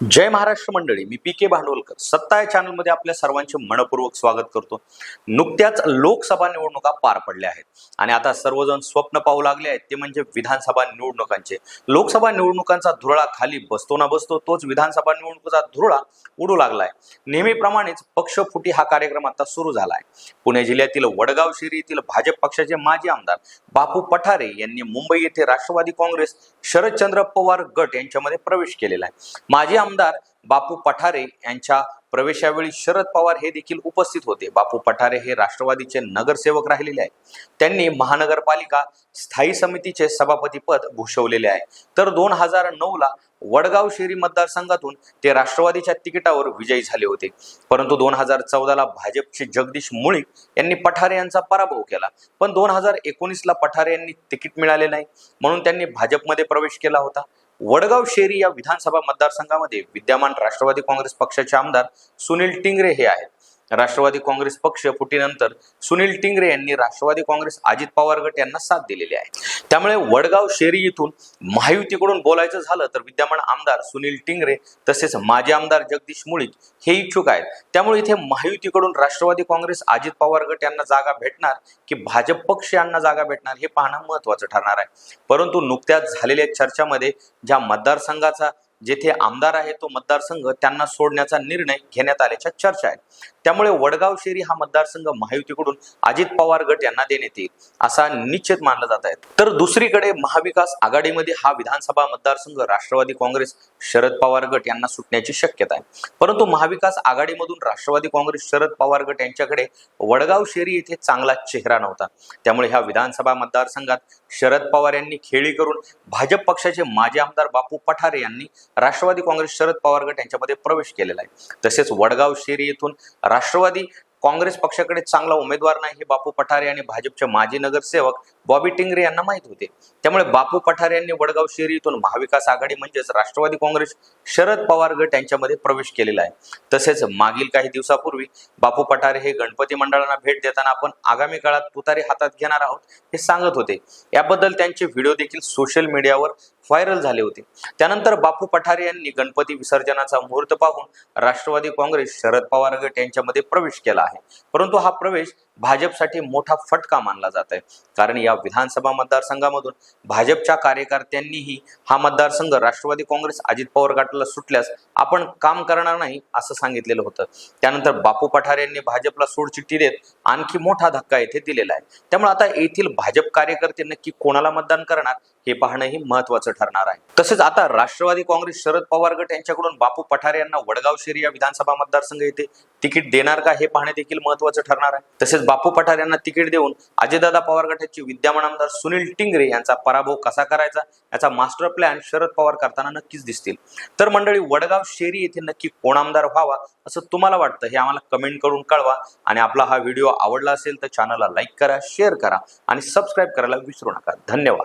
जय महाराष्ट्र मंडळी मी पी के भांडवलकर. सत्ता या चॅनलमध्ये आपल्या सर्वांचे मनपूर्वक स्वागत करतो. नुकत्याच लोकसभा निवडणुका पार पडल्या आहेत. आणि आता सर्वजण स्वप्न पाहू लागले आहेत ते म्हणजे विधानसभा निवडणुकांचे. लोकसभा निवडणुकांचा धुरळा खाली बसतो ना बसतो तोच विधानसभा निवडणुकीचा धुरळा उडू लागलाय. नेहमीप्रमाणेच पक्षफुटी हा कार्यक्रम आता सुरू झाला आहे पुणे जिल्ह्यातील वडगाव शिरी येथील भाजप पक्षाचे माजी आमदार बापू पठारे यांनी मुंबई येथे राष्ट्रवादी काँग्रेस शरदचंद्र पवार गट यांच्यामध्ये प्रवेश केलेला आहे. माजी आमदार बापू पठारे यांच्या प्रवेशावेळी शरद पवार हे देखील उपस्थित होते. बापू पठारे हे राष्ट्रवादीचे नगरसेवक राहिलेले आहेत. त्यांनी महानगरपालिका स्थायी समितीचे सभापती पद भूषवलेले आहे. तर दोन हजार नऊ ला वडगाव शेरी मतदारसंघातून ते राष्ट्रवादीच्या तिकिटावर विजयी झाले होते. परंतु दोन हजार चौदाला भाजपचे जगदीश मुळीक यांनी पठारे यांचा पराभव केला. पण दोन हजार एकोणीसला पठारे यांनी तिकीट मिळाले नाही. म्हणून त्यांनी भाजपमध्ये प्रवेश केला होता. वडगाव शेरी या विधानसभा मतदारसंघामध्ये विद्यमान राष्ट्रवादी काँग्रेस पक्षाचे आमदार सुनील टिंगरे हे आहेत. राष्ट्रवादी काँग्रेस पक्ष फुटीनंतर सुनील टिंगरे यांनी राष्ट्रवादी काँग्रेस अजित पवार गट यांना साथ दिलेली आहे. त्यामुळे वडगाव शेरी येथून महायुतीकडून बोलायचं झालं तर विद्यमान आमदार सुनील टिंगरे तसेच माजी आमदार जगदीश मुळीक हे इच्छुक आहेत. त्यामुळे इथे महायुतीकडून राष्ट्रवादी काँग्रेस अजित पवार गट यांना जागा भेटणार की भाजप पक्ष यांना जागा भेटणार हे पाहणं महत्वाचं ठरणार आहे. परंतु नुकत्याच झालेल्या चर्चामध्ये ज्या मतदारसंघाचा जेथे आमदार आहे तो मतदारसंघ त्यांना सोडण्याचा निर्णय घेण्यात आल्याच्या चर्चा आहेत. त्यामुळे वडगाव शेरी हा मतदारसंघ महायुतीकडून अजित पवार गट यांना देण्यात येईल असा निश्चित मानला जात आहे. तर दुसरीकडे महाविकास आघाडीमध्ये हा विधानसभा मतदारसंघ राष्ट्रवादी काँग्रेस शरद पवार गट यांना सुटण्याची शक्यता आहे. परंतु महाविकास आघाडीमधून राष्ट्रवादी काँग्रेस शरद पवार गट यांच्याकडे वडगाव शेरी येथे चांगला चेहरा नव्हता. त्यामुळे ह्या विधानसभा मतदारसंघात शरद पवार यांनी खेळी करून भाजप पक्षाचे माजी आमदार बापू पठारे यांनी राष्ट्रवादी काँग्रेस शरद पवार गट यांच्यामध्ये प्रवेश केलेला आहे. तसेच वडगाव शेरी येथून राष्ट्रवादी काँग्रेस पक्षाकडे चांगला उमेदवार नाही हे बापू पठारे आणि भाजपचे माजी नगरसेवक बॉबी टिंगरे यांना माहीत होते. त्यामुळे बापू पठारे यांनी वडगाव शेरी महाविकास आघाडी म्हणजेच राष्ट्रवादी काँग्रेस शरद पवार गट यांच्यामध्ये प्रवेश केलेला आहे. तसेच मागील काही दिवसापूर्वी बापू पठारे हे गणपती मंडळांना भेट देताना आपण आगामी काळात तुतारी हातात घेणार आहोत हे सांगत होते. याबद्दल त्यांचे व्हिडिओ देखील सोशल मीडियावर व्हायरल झाले होते. त्यानंतर बापू पठारे यांनी गणपती विसर्जनाचा मुहूर्त पाहून राष्ट्रवादी काँग्रेस शरद पवार गट यांच्यामध्ये प्रवेश केला आहे. परंतु हा प्रवेश भाजपसाठी मोठा फटका मानला जात आहे. कारण या विधानसभा मतदारसंघामधून भाजपच्या कार्यकर्त्यांनीही हा मतदारसंघ राष्ट्रवादी काँग्रेस अजित पवार गटाला सुटल्यास आपण काम करणार नाही असं सांगितलेलं होतं. त्यानंतर बापू पठारे यांनी भाजपला सोडचिठ्ठी देत आणखी मोठा धक्का येथे दिलेला आहे. त्यामुळे आता येथील भाजप कार्यकर्ते नक्की कोणाला मतदान करणार? हे पाहणंही महत्वाचं ठरणार आहे. तसेच आता राष्ट्रवादी काँग्रेस शरद पवार गट यांच्याकडून बापू पठारे यांना वडगाव शेरी या विधानसभा मतदारसंघ येथे तिकीट देणार का हे पाहणे देखील महत्वाचं ठरणार आहे. तसेच बापू पठारे यांना तिकीट देऊन अजयदादा पवार गटाचे विद्यमान आमदार सुनील टिंगरे यांचा पराभव कसा करायचा याचा मास्टर प्लॅन शरद पवार करताना नक्कीच दिसतील. तर मंडळी वडगाव शेरी येथे नक्की कोण आमदार व्हावा असं तुम्हाला वाटतं हे आम्हाला कमेंट करून कळवा. आणि आपला हा व्हिडिओ आवडला असेल तर चॅनलला लाईक करा शेअर करा आणि सबस्क्राईब करायला विसरू नका. धन्यवाद.